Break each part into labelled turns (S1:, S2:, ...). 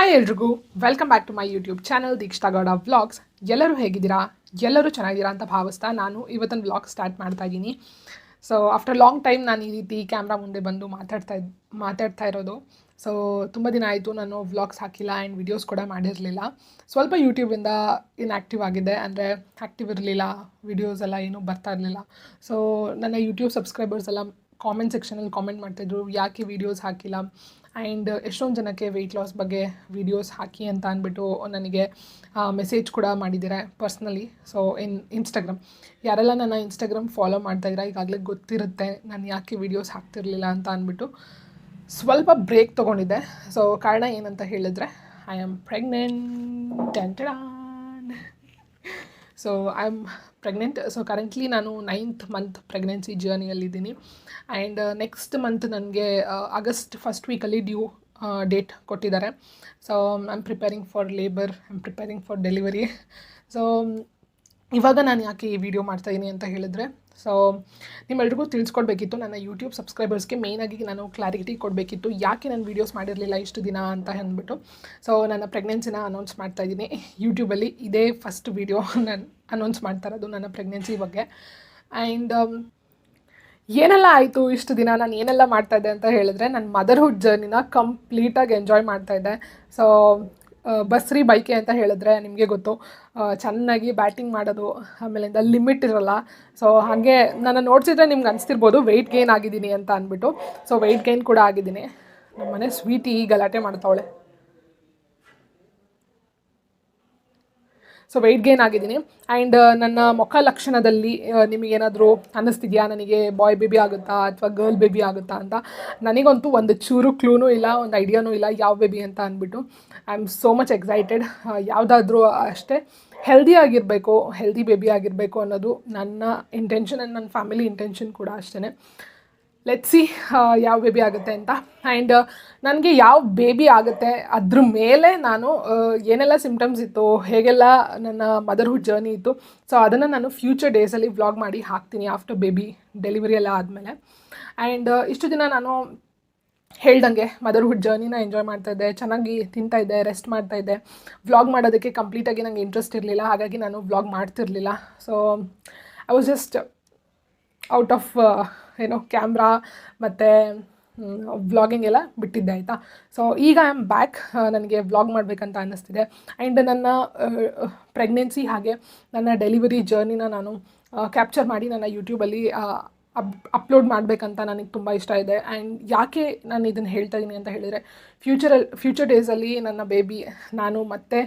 S1: Hi ಎಲ್ರಿಗೂ welcome back to my YouTube channel Deeksha Gowda vlogs ಎಲ್ಲರೂ ಹೇಗಿದ್ದೀರಾ? ಎಲ್ಲರೂ ಚೆನ್ನಾಗಿದ್ದೀರಾ ಅಂತ ಭಾವಿಸ್ತಾ ನಾನು ಇವತ್ತಿನ ವ್ಲಾಗ್ ಸ್ಟಾರ್ಟ್ ಮಾಡ್ತಾ ಇದ್ದೀನಿ. ಸೊ ಆಫ್ಟರ್ ಲಾಂಗ್ ಟೈಮ್ ನಾನು ಈ ರೀತಿ ಕ್ಯಾಮ್ರಾ ಮುಂದೆ ಬಂದು ಮಾತಾಡ್ತಾ ಇದ್, ಮಾತಾಡ್ತಾ ಇರೋದು. ಸೊ ತುಂಬ ದಿನ ಆಯಿತು, ನಾನು ವ್ಲಾಗ್ಸ್ ಹಾಕಿಲ್ಲ ಆ್ಯಂಡ್ ವಿಡಿಯೋಸ್ ಕೂಡ ಮಾಡಿರಲಿಲ್ಲ. ಸ್ವಲ್ಪ ಯೂಟ್ಯೂಬಿಂದ ಇನ್ಆ್ಯಕ್ಟಿವ್ ಆಗಿದೆ ಅಂದರೆ ಆ್ಯಕ್ಟಿವ್ ಇರಲಿಲ್ಲ ವಿಡಿಯೋಸ್ ಎಲ್ಲ ಏನೂ ಬರ್ತಾ ಇರಲಿಲ್ಲ. ಸೊ ನನ್ನ ಯೂಟ್ಯೂಬ್ ಸಬ್ಸ್ಕ್ರೈಬರ್ಸ್ ಎಲ್ಲ ಕಾಮೆಂಟ್ ಸೆಕ್ಷನಲ್ಲಿ ಕಾಮೆಂಟ್ ಮಾಡ್ತಾಯಿದ್ರು ಯಾಕೆ ವೀಡಿಯೋಸ್ ಹಾಕಿಲ್ಲ? ಆ್ಯಂಡ್ ಎಷ್ಟೊಂದು ಜನಕ್ಕೆ ವೆಯ್ಟ್ ಲಾಸ್ ಬಗ್ಗೆ ವೀಡಿಯೋಸ್ ಹಾಕಿ ಅಂತ ಅಂದ್ಬಿಟ್ಟು ನನಗೆ ಮೆಸೇಜ್ ಕೂಡ ಮಾಡಿದ್ದೀರ ಪರ್ಸ್ನಲಿ ಸೊ ಇನ್ ಇನ್ಸ್ಟಾಗ್ರಾಮ್ ಯಾರೆಲ್ಲ ನನ್ನ ಇನ್ಸ್ಟಾಗ್ರಾಮ್ ಫಾಲೋ ಮಾಡ್ತಾಯಿದ್ದೀರಾ ಈಗಾಗಲೇ ಗೊತ್ತಿರುತ್ತೆ ನಾನು ಯಾಕೆ ವೀಡಿಯೋಸ್ ಹಾಕ್ತಿರಲಿಲ್ಲ ಅಂತ ಅಂದ್ಬಿಟ್ಟು. ಸ್ವಲ್ಪ ಬ್ರೇಕ್ ತೊಗೊಂಡಿದ್ದೆ. ಸೊ ಕಾರಣ ಏನಂತ ಹೇಳಿದ್ರೆ I am pregnant so I am pregnant so currently ನಾನು ನೈನ್ತ್ ಮಂತ್ ಪ್ರೆಗ್ನೆನ್ಸಿ ಜರ್ನಿಯಲ್ಲಿದ್ದೀನಿ ಆ್ಯಂಡ್ ನೆಕ್ಸ್ಟ್ ಮಂತ್ ನನಗೆ ಆಗಸ್ಟ್ ಫಸ್ಟ್ ವೀಕಲ್ಲಿ ಡ್ಯೂ ಡೇಟ್ ಕೊಟ್ಟಿದ್ದಾರೆ. So I am preparing for labour I preparing for delivery so ಇವಾಗ ನಾನು ಯಾಕೆ ಈ ವಿಡಿಯೋ ಮಾಡ್ತಾಯಿದ್ದೀನಿ ಅಂತ ಹೇಳಿದ್ರೆ ಸೊ ನಿಮ್ಮೆಲ್ರಿಗೂ ತಿಳಿಸ್ಕೊಡ್ಬೇಕಿತ್ತು. ನನ್ನ ಯೂಟ್ಯೂಬ್ ಸಬ್ಸ್ಕ್ರೈಬರ್ಸ್ಗೆ ಮೇಯ್ನಾಗಿ ನಾನು ಕ್ಲಾರಿಟಿ ಕೊಡಬೇಕಿತ್ತು. ಯಾಕೆ ನಾನು ವೀಡಿಯೋಸ್ ಮಾಡಿರಲಿಲ್ಲ ಇಷ್ಟು ದಿನ ಅಂತ ಅಂದ್ಬಿಟ್ಟು. ಸೊ ನನ್ನ ಪ್ರೆಗ್ನೆನ್ಸಿನ ಅನೌನ್ಸ್ ಮಾಡ್ತಾಯಿದ್ದೀನಿ ಯೂಟ್ಯೂಬಲ್ಲಿ ಇದೇ ಫಸ್ಟ್ ವೀಡಿಯೋ ನಾನು. ಅನೌನ್ಸ್ ಮಾಡ್ತಾ ಇರೋದು ನನ್ನ ಪ್ರೆಗ್ನೆನ್ಸಿ ಬಗ್ಗೆ. ಆ್ಯಂಡ್ ಏನೆಲ್ಲ ಆಯಿತು ಇಷ್ಟು ದಿನ ನಾನು ಏನೆಲ್ಲ ಮಾಡ್ತಾಯಿದ್ದೆ ಅಂತ ಹೇಳಿದ್ರೆ ನನ್ನ ಮದರ್ಹುಡ್ ಜರ್ನಿನ ಕಂಪ್ಲೀಟಾಗಿ ಎಂಜಾಯ್ ಮಾಡ್ತಾಯಿದ್ದೆ ಸೊ ಬಸ್ರಿ ಬೈಕೆ ಅಂತ ಹೇಳಿದ್ರೆ ನಿಮಗೆ ಗೊತ್ತು. ಚೆನ್ನಾಗಿ ಬ್ಯಾಟಿಂಗ್ ಮಾಡೋದು ಆಮೇಲಿಂದ ಲಿಮಿಟ್ ಇರೋಲ್ಲ. ಸೊ ಹಾಗೆ ನಾನು ನೋಡ್ಸಿದ್ರೆ ನಿಮ್ಗೆ ಅನಿಸ್ತಿರ್ಬೋದು ವೆಯ್ಟ್ ಗೇನ್ ಆಗಿದ್ದೀನಿ ಅಂತ ಅಂದ್ಬಿಟ್ಟು ಸೊ ವೆಯ್ಟ್ ಗೇನ್ ಕೂಡ ಆಗಿದ್ದೀನಿ. ನಮ್ಮನೆ ಸ್ವೀಟಿ ಗಲಾಟೆ ಮಾಡ್ತಾವಳೆ. ಸೊ ವೆಯ್ಟ್ ಗೇನ್ ಆಗಿದ್ದೀನಿ. ಆ್ಯಂಡ್ ನನ್ನ ಮುಖ ಲಕ್ಷಣದಲ್ಲಿ ಆ, ನಿಮಗೇನಾದರೂ ಅನ್ನಿಸ್ತಿದೆಯಾ? ನನಗೆ ಬಾಯ್ ಬೇಬಿ ಆಗುತ್ತಾ? ಅಥವಾ ಗರ್ಲ್ ಬೇಬಿ ಆಗುತ್ತಾ ಅಂತ? ನನಗಂತೂ ಒಂದು ಚೂರು ಕ್ಲೂನೂ ಇಲ್ಲ ಒಂದು ಐಡಿಯಾನೂ ಇಲ್ಲ ಯಾವ ಬೇಬಿ ಅಂತ ಅಂದ್ಬಿಟ್ಟು. I am so much excited ಯಾವುದಾದ್ರೂ ಅಷ್ಟೇ. ಹೆಲ್ದಿ ಆಗಿರಬೇಕು ಹೆಲ್ದಿ ಬೇಬಿ ಆಗಿರಬೇಕು ಅನ್ನೋದು ನನ್ನ ಇಂಟೆನ್ಷನ್ ಆ್ಯಂಡ್ ನನ್ನ ಫ್ಯಾಮಿಲಿ ಇಂಟೆನ್ಷನ್ ಕೂಡ ಅಷ್ಟೇ ಲೆಟ್ ಸಿ ಯಾವ ಬೇಬಿ ಆಗುತ್ತೆ ಅಂತ. ಆ್ಯಂಡ್ ನನಗೆ ಯಾವ ಬೇಬಿ ಆಗುತ್ತೆ ಅದ್ರ ಮೇಲೆ ನಾನು ಏನೆಲ್ಲ ಸಿಂಪ್ಟಮ್ಸ್ ಇತ್ತು, ಹೇಗೆಲ್ಲ ನನ್ನ ಮದರ್ಹುಡ್ ಜರ್ನಿ ಇತ್ತು. ಸೊ ಅದನ್ನು ನಾನು ಫ್ಯೂಚರ್ ಡೇಸಲ್ಲಿ ವ್ಲಾಗ್ ಮಾಡಿ ಹಾಕ್ತೀನಿ ಆಫ್ಟರ್ ಬೇಬಿ ಡೆಲಿವರಿ ಎಲ್ಲ ಆದಮೇಲೆ. ಆ್ಯಂಡ್ ಇಷ್ಟು ದಿನ ನಾನು ಹೇಳ್ದಂಗೆ ಮದರ್ಹುಡ್ ಜರ್ನಿನ ಎಂಜಾಯ್ ಮಾಡ್ತಾ ಇದ್ದೆ, ಚೆನ್ನಾಗಿ ತಿಂತಾಯಿದ್ದೆ ರೆಸ್ಟ್ ಮಾಡ್ತಾ ಇದ್ದೆ. ವ್ಲಾಗ್ ಮಾಡೋದಕ್ಕೆ ಕಂಪ್ಲೀಟಾಗಿ ನನಗೆ ಇಂಟ್ರೆಸ್ಟ್ ಇರಲಿಲ್ಲ, ಹಾಗಾಗಿ ನಾನು ವ್ಲಾಗ್ ಮಾಡ್ತಿರಲಿಲ್ಲ. So I was just out of ಏನೋ ಕ್ಯಾಮ್ರಾ ಮತ್ತು ವ್ಲಾಗಿಂಗ್ ಎಲ್ಲ ಬಿಟ್ಟಿದ್ದೆ, ಆಯಿತಾ? ಸೊ ಈಗ ಐ ಆಮ್ ಬ್ಯಾಕ್ ನನಗೆ ವ್ಲಾಗ್ ಮಾಡಬೇಕಂತ ಅನ್ನಿಸ್ತಿದೆ. ಆ್ಯಂಡ್ ನನ್ನ ಪ್ರೆಗ್ನೆನ್ಸಿ ಹಾಗೆ ನನ್ನ ಡೆಲಿವರಿ ಜರ್ನಿನ ನಾನು ಕ್ಯಾಪ್ಚರ್ ಮಾಡಿ ನನ್ನ ಯೂಟ್ಯೂಬಲ್ಲಿ ಅಪ್ ಅಪ್ಲೋಡ್ ಮಾಡಬೇಕಂತ ನನಗೆ ತುಂಬ ಇಷ್ಟ ಇದೆ. ಆ್ಯಂಡ್ ಯಾಕೆ ನಾನು ಇದನ್ನು ಹೇಳ್ತಾ ಇದ್ದೀನಿ ಅಂತ ಹೇಳಿದರೆ ಫ್ಯೂಚರಲ್ಲಿ ಫ್ಯೂಚರ್ ಡೇಸಲ್ಲಿ ನನ್ನ ಬೇಬಿ ನಾನು ಮತ್ತೆ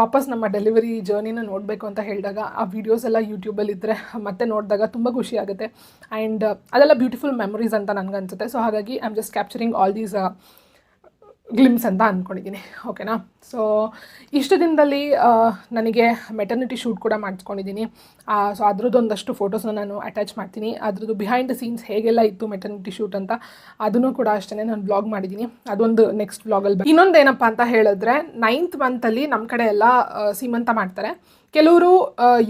S1: ವಾಪಸ್ ನಮ್ಮ ಡೆಲಿವರಿ ಜರ್ನಿನ ನೋಡಬೇಕು ಅಂತ ಹೇಳಿದಾಗ, ಆ ವೀಡಿಯೋಸ್ ಎಲ್ಲ ಯೂಟ್ಯೂಬಲ್ಲಿ ಇದ್ದರೆ ಮತ್ತೆ ನೋಡಿದಾಗ ತುಂಬ ಖುಷಿ ಆಗುತ್ತೆ. ಆ್ಯಂಡ್ ಅದೆಲ್ಲ ಬ್ಯೂಟಿಫುಲ್ ಮೆಮೊರೀಸ್ ಅಂತ ನನಗನ್ಸುತ್ತೆ. ಸೊ ಹಾಗಾಗಿ I am just capturing all these glimpse ಅಂತ ಅಂದ್ಕೊಂಡಿದ್ದೀನಿ ಓಕೆನಾ ಸೊ ಇಷ್ಟು ದಿನದಲ್ಲಿ ನನಗೆ ಮೆಟರ್ನಿಟಿ ಶೂಟ್ ಕೂಡ ಮಾಡಿಸ್ಕೊಂಡಿದ್ದೀನಿ ಸೊ ಅದ್ರದ್ದು ಒಂದಷ್ಟು ಫೋಟೋಸ್ನ ನಾನು ಅಟ್ಯಾಚ್ ಮಾಡ್ತೀನಿ. ಅದ್ರದ್ದು ಬಿಹೈಂಡ್ ದ ಸೀನ್ಸ್ ಹೇಗೆಲ್ಲ ಇತ್ತು ಮೆಟರ್ನಿಟಿ ಶೂಟ್ ಅಂತ, ಅದನ್ನು ಕೂಡ ಅಷ್ಟೇ ನಾನು ಬ್ಲಾಗ್ ಮಾಡಿದ್ದೀನಿ ಅದೊಂದು ನೆಕ್ಸ್ಟ್ ಬ್ಲಾಗಲ್ಲಿ ಇನ್ನೊಂದು ಏನಪ್ಪ ಅಂತ ಹೇಳಿದ್ರೆ ನೈನ್ತ್ ಮಂತಲ್ಲಿ ನಮ್ಮ ಕಡೆ ಎಲ್ಲ ಸೀಮಂತ ಮಾಡ್ತಾರೆ. ಕೆಲವರು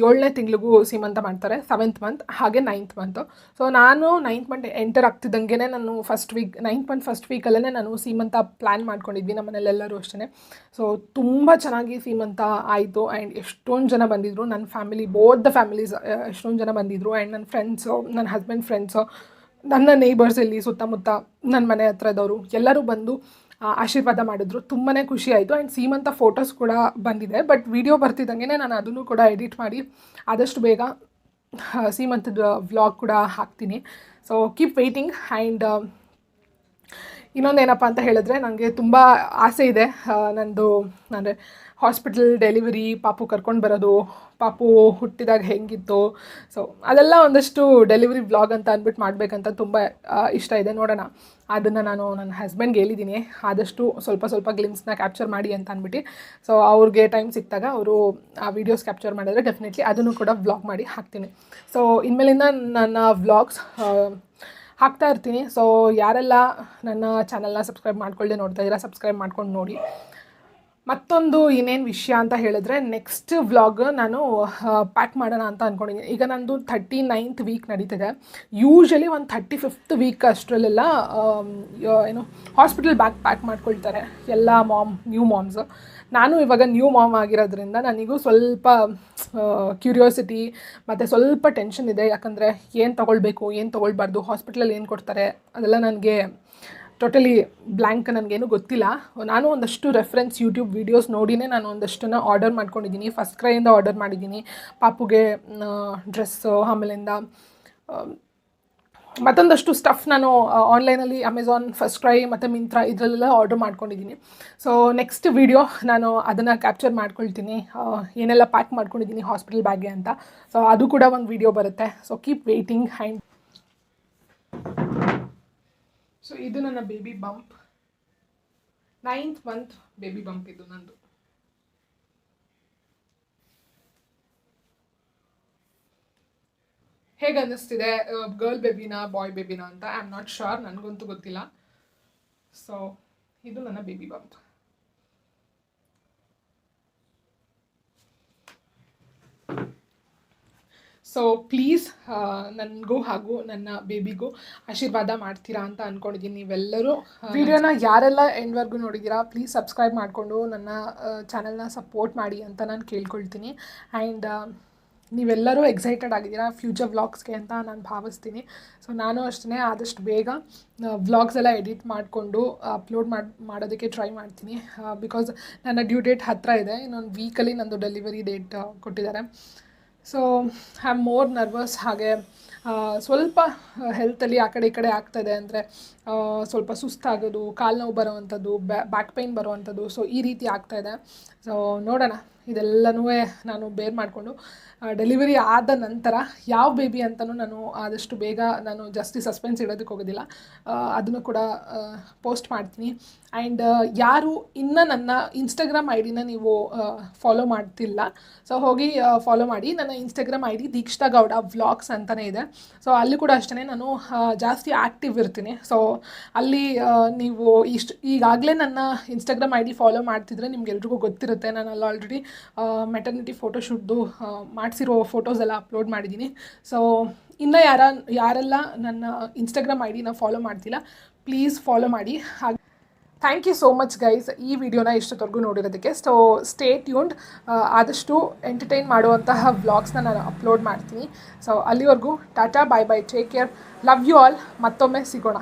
S1: ಏಳನೇ ತಿಂಗಳಿಗೂ ಸೀಮಂತ ಮಾಡ್ತಾರೆ ಸೆವೆಂತ್ ಮಂತ್ ಹಾಗೆ ನೈನ್ತ್ ಮಂತ್ ಸೊ ನಾನು ನೈನ್ತ್ ಮಂತ್ ಎಂಟರ್ ಆಗ್ತಿದ್ದಂಗೆ ನಾನು first week ninth month first ವೀಕಲ್ಲೇ ನಾನು ಸೀಮಂತ ಪ್ಲ್ಯಾನ್ ಮಾಡ್ಕೊಂಡಿದ್ವಿ ನಮ್ಮ ಮನೇಲೆಲ್ಲರೂ ಅಷ್ಟೇ ಸೊ ತುಂಬ ಚೆನ್ನಾಗಿ ಸೀಮಂತ ಆಯಿತು ಆ್ಯಂಡ್ ಎಷ್ಟೊಂದು ಜನ ಬಂದಿದ್ದರು ನನ್ನ ಫ್ಯಾಮಿಲಿ ಬೋತ್ ದ ಫ್ಯಾಮಿಲೀಸ್ ಎಷ್ಟೊಂದು ಜನ ಬಂದಿದ್ದರು ಆ್ಯಂಡ್ ನನ್ನ ಫ್ರೆಂಡ್ಸು ನನ್ನ ಹಸ್ಬೆಂಡ್ ಫ್ರೆಂಡ್ಸು ನನ್ನ ನೇಬರ್ಸ್ ಇಲ್ಲಿ ಸುತ್ತಮುತ್ತ ನನ್ನ ಮನೆ ಹತ್ರದವರು ಎಲ್ಲರೂ ಬಂದು ಆಶೀರ್ವಾದ ಮಾಡಿದ್ರು. ತುಂಬಾ ಖುಷಿ ಆಯಿತು. ಆ್ಯಂಡ್ ಸೀಮಂತ ಫೋಟೋಸ್ ಕೂಡ ಬಂದಿದೆ. ಬಟ್ ವಿಡಿಯೋ ಬರ್ತಿದ್ದಂಗೆ ನಾನು ಅದನ್ನು ಕೂಡ ಎಡಿಟ್ ಮಾಡಿ ಆದಷ್ಟು ಬೇಗ ಸೀಮಂತದ ವ್ಲಾಗ್ ಕೂಡ ಹಾಕ್ತೀನಿ. ಸೊ ಕೀಪ್ ವೆಯ್ಟಿಂಗ್ ಆ್ಯಂಡ್ ಇನ್ನೊಂದೇನಪ್ಪ ಅಂತ ಹೇಳಿದ್ರೆ ನನಗೆ ತುಂಬ ಆಸೆ ಇದೆ. ನನ್ನದು ನಂದು, ಅಂದರೆ ಹಾಸ್ಪಿಟಲ್ ಡೆಲಿವರಿ ಪಾಪು ಕರ್ಕೊಂಡು ಬರೋದು ಪಾಪು ಹುಟ್ಟಿದಾಗ ಹೆಂಗಿತ್ತು? ಸೊ ಅದೆಲ್ಲ ಒಂದಷ್ಟು ಡೆಲಿವರಿ ಬ್ಲಾಗ್ ಅಂತ ಅಂದ್ಬಿಟ್ಟು ಮಾಡಬೇಕಂತ ತುಂಬ ಇಷ್ಟ ಇದೆ. ನೋಡೋಣ. ಅದನ್ನು ನಾನು ನನ್ನ ಹಸ್ಬೆಂಡ್ಗೆ ಹೇಳಿದ್ದೀನಿ ಆದಷ್ಟು ಸ್ವಲ್ಪ ಸ್ವಲ್ಪ ಗ್ಲಿಮ್ಸ್ನ ಕ್ಯಾಪ್ಚರ್ ಮಾಡಿ ಅಂತ ಅಂದ್ಬಿಟ್ಟು ಸೊ ಅವ್ರಿಗೆ ಟೈಮ್ ಸಿಕ್ಕಿದಾಗ ಅವರು ಆ ವೀಡಿಯೋಸ್ ಕ್ಯಾಪ್ಚರ್ ಮಾಡಿದ್ರೆ ಡೆಫಿನೆಟ್ಲಿ ಅದನ್ನು ಕೂಡ ವ್ಲಾಗ್ ಮಾಡಿ ಹಾಕ್ತೀನಿ. ಸೊ ಇನ್ಮೇಲಿಂದ ನನ್ನ ವ್ಲಾಗ್ಸ್ ಹಾಕ್ತಾ ಇರ್ತೀನಿ. ಸೊ ಯಾರೆಲ್ಲ ನನ್ನ ಚಾನಲ್ನ ಸಬ್ಸ್ಕ್ರೈಬ್ ಮಾಡ್ಕೊಳ್ಳದೆ ನೋಡ್ತಾ ಇದ್ದೀರಾ ಸಬ್ಸ್ಕ್ರೈಬ್ ಮಾಡ್ಕೊಂಡು ನೋಡಿ. ಮತ್ತೊಂದು ಇನ್ನೇನು ವಿಷಯ ಅಂತ ಹೇಳಿದ್ರೆ ನೆಕ್ಸ್ಟ್ ವ್ಲಾಗ್ ನಾನು ಪ್ಯಾಕ್ ಮಾಡೋಣ ಅಂತ ಅಂದ್ಕೊಂಡಿದ್ದೀನಿ ಈಗ ನಂದು ಥರ್ಟಿ ನೈನ್ತ್ ವೀಕ್ ನಡೀತಿದೆ. ಯೂಶಲಿ ಒಂದು ಥರ್ಟಿ ಫಿಫ್ತ್ ವೀಕ್ ಅಷ್ಟರಲ್ಲೆಲ್ಲ ಏನು ಹಾಸ್ಪಿಟಲ್ ಬ್ಯಾಗ್ ಪ್ಯಾಕ್ ಮಾಡ್ಕೊಳ್ತಾರೆ ಎಲ್ಲ ಮಾಮ್ ನ್ಯೂ ಮಾಮ್ಸ್ ನಾನು ಇವಾಗ ನ್ಯೂ ಮಾಮ್ ಆಗಿರೋದ್ರಿಂದ ನನಗೂ ಸ್ವಲ್ಪ ಕ್ಯೂರಿಯಾಸಿಟಿ ಮತ್ತು ಸ್ವಲ್ಪ ಟೆನ್ಷನ್ ಇದೆ. ಯಾಕಂದರೆ ಏನು ತೊಗೊಳ್ಬೇಕು, ಏನು ತೊಗೊಳ್ಬಾರ್ದು ಹಾಸ್ಪಿಟ್ಲಲ್ಲಿ ಏನು ಕೊಡ್ತಾರೆ, ಅದೆಲ್ಲ ನನಗೆ ಟೋಟಲಿ ಬ್ಲ್ಯಾಂಕ್ ನನಗೇನು ಗೊತ್ತಿಲ್ಲ. ನಾನು ಒಂದಷ್ಟು ರೆಫರೆನ್ಸ್ ಯೂಟ್ಯೂಬ್ ವೀಡಿಯೋಸ್ ನೋಡಿನೇ ನಾನು ಒಂದಷ್ಟನ್ನು ಆರ್ಡರ್ ಮಾಡ್ಕೊಂಡಿದ್ದೀನಿ. ಫಸ್ಟ್ ಕ್ರೈಯಿಂದ ಆರ್ಡರ್ ಮಾಡಿದ್ದೀನಿ. ಪಾಪುಗೆ ಡ್ರೆಸ್ಸು ಆಮೇಲಿಂದ ಮತ್ತೊಂದಷ್ಟು ಸ್ಟಫ್ ನಾನು ಆನ್ಲೈನಲ್ಲಿ ಅಮೆಝಾನ್ ಫಸ್ಟ್ ಕ್ರೈ ಮತ್ತು ಮಿಂತ್ರ ಇದರಲ್ಲೆಲ್ಲ ಆರ್ಡರ್ ಮಾಡ್ಕೊಂಡಿದ್ದೀನಿ. ಸೊ ನೆಕ್ಸ್ಟ್ ವಿಡಿಯೋ ನಾನು ಅದನ್ನು ಕ್ಯಾಪ್ಚರ್ ಮಾಡ್ಕೊಳ್ತೀನಿ. ಏನೆಲ್ಲ ಪ್ಯಾಕ್ ಮಾಡ್ಕೊಂಡಿದ್ದೀನಿ ಹಾಸ್ಪಿಟಲ್ ಬ್ಯಾಗೆ ಅಂತ. ಸೊ ಅದು ಕೂಡ ಒಂದು ವಿಡಿಯೋ ಬರುತ್ತೆ. So keep waiting and so ಇದು ನನ್ನ baby bump ninth month baby bump ಇದು ನಂದು. ಹೇಗೆ ಅನ್ನಿಸ್ತಿದೆ ಗರ್ಲ್ ಬೇಬಿನ ಬಾಯ್ ಬೇಬಿನ ಅಂತ? ಐ ಆಮ್ ನಾಟ್ ಶ್ಯೂರ್ ನನಗಂತೂ ಗೊತ್ತಿಲ್ಲ. ಸೊ ಇದು ನನ್ನ ಬೇಬಿ ಬಂಪ್ ಸೊ ಪ್ಲೀಸ್ ನನಗೂ ಹಾಗೂ ನನ್ನ ಬೇಬಿಗೂ ಆಶೀರ್ವಾದ ಮಾಡ್ತೀರಾ ಅಂತ ಅಂದ್ಕೊಂಡಿದ್ದೀನಿ ನೀವೆಲ್ಲರೂ. ವಿಡಿಯೋನ ಯಾರೆಲ್ಲ ಎಂಡ್ವರೆಗೂ ನೋಡಿದ್ದೀರಾ ಪ್ಲೀಸ್ ಸಬ್ಸ್ಕ್ರೈಬ್ ಮಾಡಿಕೊಂಡು ನನ್ನ ಚಾನಲ್ನ ಸಪೋರ್ಟ್ ಮಾಡಿ ಅಂತ ನಾನು ಕೇಳ್ಕೊಳ್ತೀನಿ. ಆ್ಯಂಡ್ ನೀವೆಲ್ಲರೂ ಎಕ್ಸೈಟೆಡ್ ಆಗಿದ್ದೀರಾ ಫ್ಯೂಚರ್ ವ್ಲಾಗ್ಸ್ಗೆ ಅಂತ ನಾನು ಭಾವಿಸ್ತೀನಿ. ಸೊ ನಾನು ಅಷ್ಟೇ ಆದಷ್ಟು ಬೇಗ ವ್ಲಾಗ್ಸ್ ಎಲ್ಲ ಎಡಿಟ್ ಮಾಡಿಕೊಂಡು ಅಪ್ಲೋಡ್ ಮಾಡಿ, ಮಾಡೋದಕ್ಕೆ ಟ್ರೈ ಮಾಡ್ತೀನಿ. ಬಿಕಾಸ್ ನನ್ನ ಡ್ಯೂ ಡೇಟ್ ಹತ್ತಿರ ಇದೆ, ಇನ್ನೊಂದು ವೀಕಲ್ಲಿ ನಂದು ಡೆಲಿವರಿ ಡೇಟ್ ಕೊಟ್ಟಿದ್ದಾರೆ. So I am more nervous ಹಾಗೆ ಸ್ವಲ್ಪ ಹೆಲ್ತಲ್ಲಿ ಆ ಕಡೆ ಈ ಕಡೆ ಆಗ್ತಾಯಿದೆ ಅಂದರೆ ಸ್ವಲ್ಪ ಸುಸ್ತಾಗೋದು ಕಾಲು ನೋವು ಬರೋವಂಥದ್ದು ಬ್ಯಾಕ್ ಪೈನ್ ಬರುವಂಥದ್ದು ಸೊ ಈ ರೀತಿ ಆಗ್ತಾಯಿದೆ ಸೊ ನೋಡೋಣ. ಇದೆಲ್ಲನೂ ನಾನು ಬೇರ್ ಮಾಡಿಕೊಂಡು ಡೆಲಿವರಿ ಆದ ನಂತರ ಯಾವ ಬೇಬಿ ಅಂತಲೂ ನಾನು ಆದಷ್ಟು ಬೇಗ ನಾನು ಜಾಸ್ತಿ ಸಸ್ಪೆನ್ಸ್ ಇಡೋದಕ್ಕೆ ಹೋಗೋದಿಲ್ಲ. ಅದನ್ನು ಕೂಡ ಪೋಸ್ಟ್ ಮಾಡ್ತೀನಿ. ಆ್ಯಂಡ್ ಯಾರು ಇನ್ನೂ ನನ್ನ ಇನ್ಸ್ಟಾಗ್ರಾಮ್ ಐ ಡಿನ ನೀವು ಫಾಲೋ ಮಾಡ್ತಿಲ್ಲ. ಸೊ ಹೋಗಿ ಫಾಲೋ ಮಾಡಿ. ನನ್ನ Instagram I D Deekshitha Gowda vlogs ಅಂತಲೇ ಇದೆ. ಸೊ ಅಲ್ಲಿ ಕೂಡ ಅಷ್ಟೇ ನಾನು ಜಾಸ್ತಿ ಆ್ಯಕ್ಟಿವ್ ಇರ್ತೀನಿ. ಸೊ ಅಲ್ಲಿ ನೀವು ಇಷ್ಟು ಈಗಾಗಲೇ ನನ್ನ ಇನ್ಸ್ಟಾಗ್ರಾಮ್ ಐ ಡಿ ಫಾಲೋ ಮಾಡ್ತಿದ್ರೆ ನಿಮ್ಗೆಲ್ರಿಗೂ ಗೊತ್ತಿರುತ್ತೆ. ನಾನು ಅಲ್ಲಿ ಆಲ್ರೆಡಿ ಮೆಟರ್ನಿಟಿ ಫೋಟೋಶೂಟ್ದು ಮಾಡಿಸಿರೋ ಫೋಟೋಸ್ ಎಲ್ಲ ಅಪ್ಲೋಡ್ ಮಾಡಿದ್ದೀನಿ. ಸೊ ಇನ್ನು ಯಾರ, ಯಾರೆಲ್ಲ ನನ್ನ ಇನ್ಸ್ಟಾಗ್ರಾಮ್ ಐ ಡಿನ ಫಾಲೋ ಮಾಡ್ತಿಲ್ಲ ಪ್ಲೀಸ್ ಫಾಲೋ ಮಾಡಿ. ಹಾಗೆ thank you so much guys ಈ ವಿಡಿಯೋನ ಇಷ್ಟೊತ್ತವರೆಗೂ ನೋಡಿರೋದಕ್ಕೆ. ಸೊ ಸ್ಟೇ ಟ್ಯೂನ್ಡ್ ಆದಷ್ಟು ಎಂಟರ್ಟೈನ್ ಮಾಡುವಂತಹ ವ್ಲಾಗ್ಸ್ನ ನಾನು ಅಪ್ಲೋಡ್ ಮಾಡ್ತೀನಿ. ಸೊ ಅಲ್ಲಿವರೆಗೂ tata bye bye take care love you all ಮತ್ತೊಮ್ಮೆ ಸಿಗೋಣ.